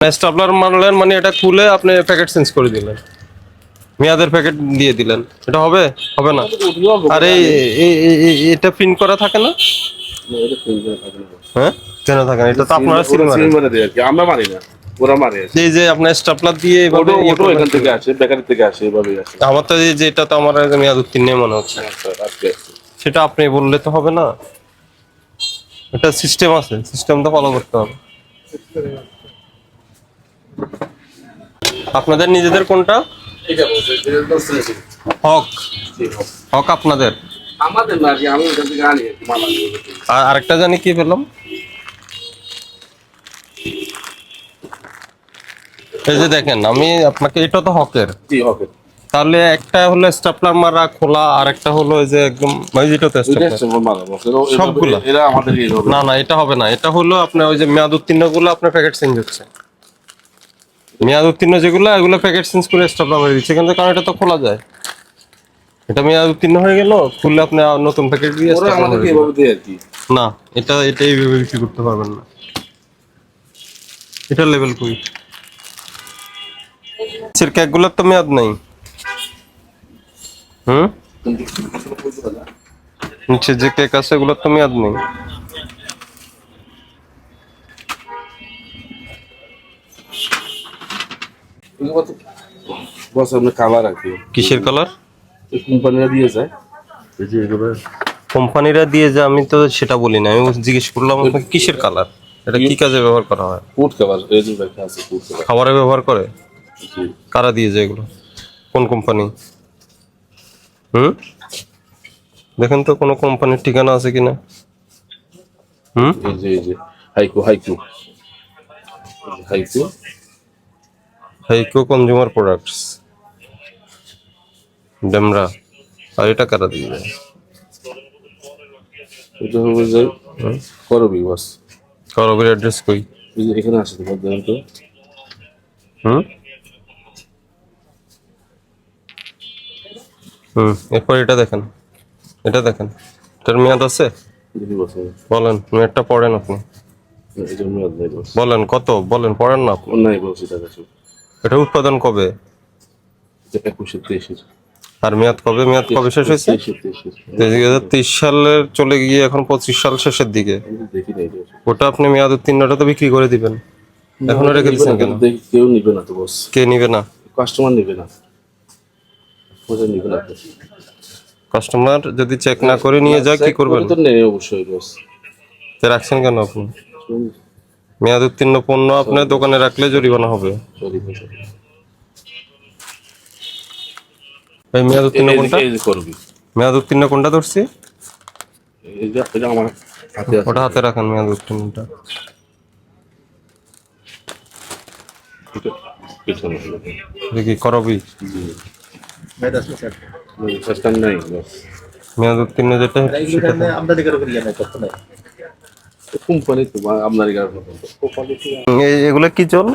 Stapler মানলেন মানে এটা খুলে আপনি প্যাকেট চেঞ্জ করে দিলেন। মেয়াদের প্যাকেট দিয়ে দিলেন। এটা হবে? হবে না? আর এই এটা প্রিন্ট করা থাকে না? হ্যাঁ? কেন থাকে না? এটা তো আপনারা সিল মারে। দেয় আর কি। আমরা মারি না। ওরা মারে এই যে আপনার স্টাপলার দিয়ে এভাবে ওটাও ইয়ে। এখান থেকে আসে বেকারি থেকে আসে এভাবেই আসে। আমার তো এই যে এটা তো আমার মেয়াদ উত্তীর্ণ মনে হচ্ছে। আজকে সেটা আপনি বললে তো হবে না। এটা সিস্টেম আছে সিস্টেম তো ফলো করতে হবে। আপনাদের নিজেদের কোনটা। হক। হক। আপনাদের? আর আরেকটা জানি কি পেলাম? এই যে দেখেন আমি আপনাকে এটা তো হকের। জি। তাহলে একটা হলো স্টাপলার মারা খোলা আর একটা হলো এই যে একদম সবগুলা? না না এটা হবে না। এটা হলো আপনার ওই যে মেয়াদ উত্তীর্ণগুলো আপনার প্যাকেট চেঞ্জ হচ্ছে। মেয়াদ উত্তীর্ণ যেগুলো এগুলো প্যাকেট চেঞ্জ করে স্টাপলার মেরে দিচ্ছে। কিন্তু কারণ এটা তো খোলা যায়। এটা মেয়াদ উত্তীর্ণ হয়ে গেল খুললে আপনি নতুন প্যাকেট দিয়ে। না এটা এটা এইভাবে বিক্রি করতে পারবেন না। এটা লেভেল কই নিচের কেকগুলোর তো মেয়াদ নেই। হুম। নিচে যে কেক আছে এগুলোর তো মেয়াদ নেই। বস কালার আর কি কিসের কালার কোম্পানিরা দিয়ে যায়। এই যে এগুলো কোম্পানিরা দিয়ে যে আমি তো সেটা বলি না আমি জিজ্ঞেস করলাম আপনাকে কিসের কালার এটা কি কাজে ব্যবহার করা হয়? ফুড কালার এই যে ব্যাগটা আছে ফুড কালার খাবারে ব্যবহার করে? কারা দিয়ে যায় এগুলো? কোন কোম্পানি? হুম? দেখেন তো কোনো কোম্পানির ঠিকানা আছে কিনা। হুম? এই যে এই যে হাইকো হাইকো। হাইকো। হাইকো কনজিউমার প্রোডাক্টস ডেমরা আর এটা কারা দিয়ে যায় এটা হবে যে করবি বস করবের অ্যাড্রেস কই? এখানে আছে দেখেন তো। হুম? হুম এরপর এটা দেখেন। এটা দেখেন। এটার মেয়াদ আছে? বলেন মেয়াদটা পড়েন আপনি। বলেন কত? বলেন পড়েন না নাই বস এটা কাছে এটা উৎপাদন কবে? আর মেয়াদ কবে? মেয়াদ কবে শেষ হয়েছে? দুই হাজার তেইশ সালের চলে গিয়ে এখন পঁচিশ সাল শেষের দিকে। ওটা আপনি মেয়াদ উত্তীর্ণটা তো বিক্রি করে দিবেন। এখন রেখে দিচ্ছেন কেন? কেউ নিবে না তো বস কে নিবে না? কাস্টমার নিবে না। ওটা নিবে না কাস্টমার যদি চেক না করে নিয়ে যায় কি করবেন? তো নেই অবশ্যই বস তো রাখছেন কেন আপনি? মেয়াদ উত্তীর্ণ পণ্য আপনার দোকানে রাখলে জরিমানা হবে। ভাই মেয়াদ উত্তীর্ণ কোনটা? মেয়াদ উত্তীর্ণ কোনটা ধরছি? ওটা হাতে রাখেন মেয়াদ উত্তীর্ণটা দেখি করবি? মেয়াদ উত্তীর্ণ যেটা সেটা কোম্পানি তো আপনার এগুলো কি চল?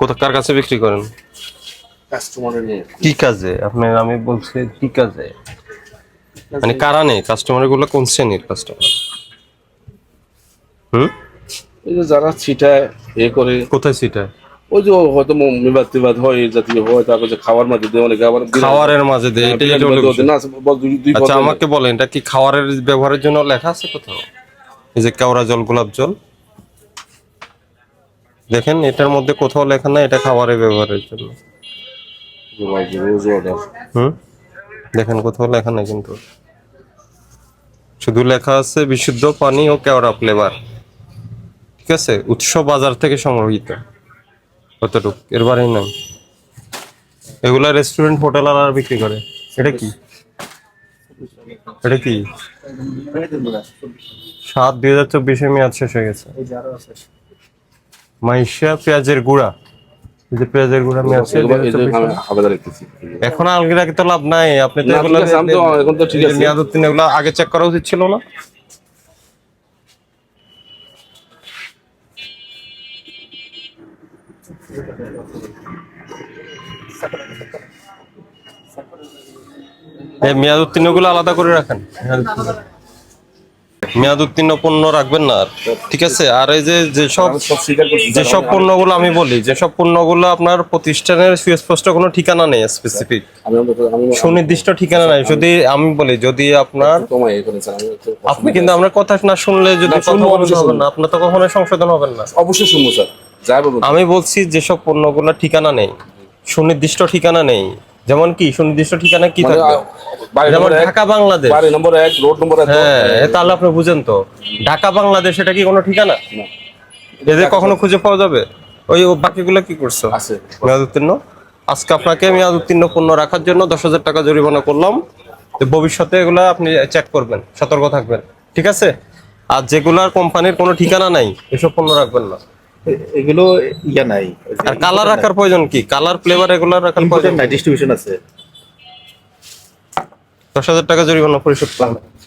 কোথা কার কাছে বিক্রি করেন? কাস্টমারের নিয়ে। কি কাজে? আপনার আমি বলছি কি কাজে? মানে কারা নেই কাস্টমারগুলো কোন শ্রেণির কাস্টমার হুম? এই যে যারা ছিটায় এ করে। কোথায় সেটা ওই যে হয়তো বিবাদ টিবাদ হয় জাতীয় হয় তারপর খাওয়ার মাঝে দিয়ে অনেকে আবার খাওয়ারের মাঝে দেয় এটাই। না আচ্ছা আমাকে বলেন এটা কি খাওয়ারের ব্যবহারের জন্য লেখা আছে কোথাও? এই যে কেওড়া জল গোলাপ জল। দেখেন এটার মধ্যে কোথাও লেখা নাই এটা খাবারের ব্যবহারের জন্য। হুম? দেখেন কোথাও লেখা নাই কিন্তু। শুধু লেখা আছে বিশুদ্ধ পানি ও কেওড়া ফ্লেভার ঠিক আছে? উৎস বাজার থেকে সংগ্রহীত কতটুক এর বারেই নাই। এগুলা রেস্টুরেন্ট হোটেল আর বিক্রি করে। এটা কি? এটা কি? সাত দুই হাজার চব্বিশে মেয়াদ শেষ হয়ে গেছে। মাইশা পেঁয়াজের গুঁড়া। যে পেঁয়াজের গুঁড়া মেয়াদ শেষ এগুলো- এই যে 2024 আমি হাবেদা এখন আলগি রাখি তো লাভ নাই। আপনি তো এগুলো ঠিক আছে, আমি তো এখন তো ঠিক আছে। মেয়াদ উত্তীর্ণ এগুলো আগে চেক করা উচিত ছিল না? মেয়াদ উত্তীর্ণগুলো আলাদা করে রাখেন। মেয়াদ উত্তীর্ণ। পণ্য রাখবেন না আর ঠিক আছে? আর এই যে যেসব যেসব পণ্যগুলো আমি বলি যেসব পণ্যগুলো আপনার প্রতিষ্ঠানের সুস্পষ্ট কোনো ঠিকানা নেই স্পেসিফিক সুনির্দিষ্ট ঠিকানা নাই। যদি আমি বলি যদি আপনার আপনি কিন্তু আমরা কথা না শুনলে যদি কথা বলতে হবে না আপনার তো কখনো সংশোধন হবেন না। অবশ্যই শুনব স্যার। আমি বলছি যেসব পণ্যগুলো ঠিকানা নেই সুনির্দিষ্ট ঠিকানা নেই যেমন কি সুনির্দিষ্ট ঠিকানা কি মানে, থাকবে? যেমন ঢাকা বাংলাদেশ। বাড়ি নম্বর এক রোড নম্বর হ্যাঁ তাহলে আপনি বুঝেন তো ঢাকা বাংলাদেশ এটা কি কোনো ঠিকানা? এদের কখনো খুঁজে পাওয়া যাবে? ওই বাকিগুলো কি করছ? আছে। মেয়াদ উত্তীর্ণ আজকে আপনাকে মেয়াদ উত্তীর্ণ পণ্য রাখার জন্য দশ হাজার টাকা জরিমানা করলাম। তো ভবিষ্যতে এগুলো আপনি চেক করবেন সতর্ক থাকবেন ঠিক আছে? আর যেগুলার কোম্পানির কোনো ঠিকানা নাই এসব পণ্য রাখবেন না। এগুলো ইয়া নাই। আর কালার রাখার প্রয়োজন কি? কালার ফ্লেভার এগুলো রাখার প্রয়োজন নাই ডিস্ট্রিবিউশন আছে। দশ হাজার টাকা জরিমানা পরিশোধ করবেন